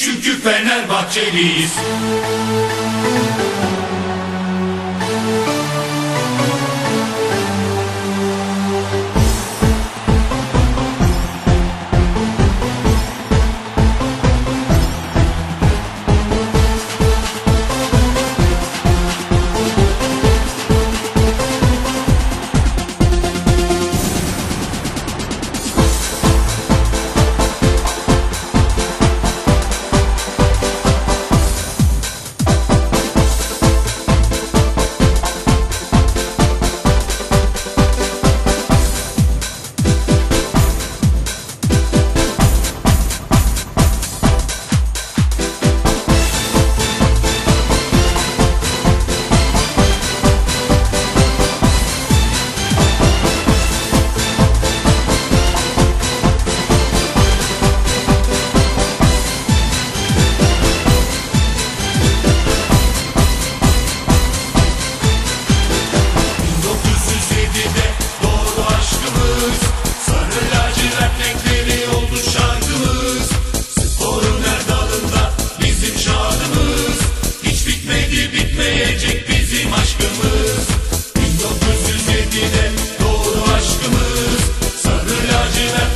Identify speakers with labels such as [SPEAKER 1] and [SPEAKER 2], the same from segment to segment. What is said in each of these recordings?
[SPEAKER 1] Çünkü Fenerbahçeliyiz.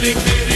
[SPEAKER 1] Dignity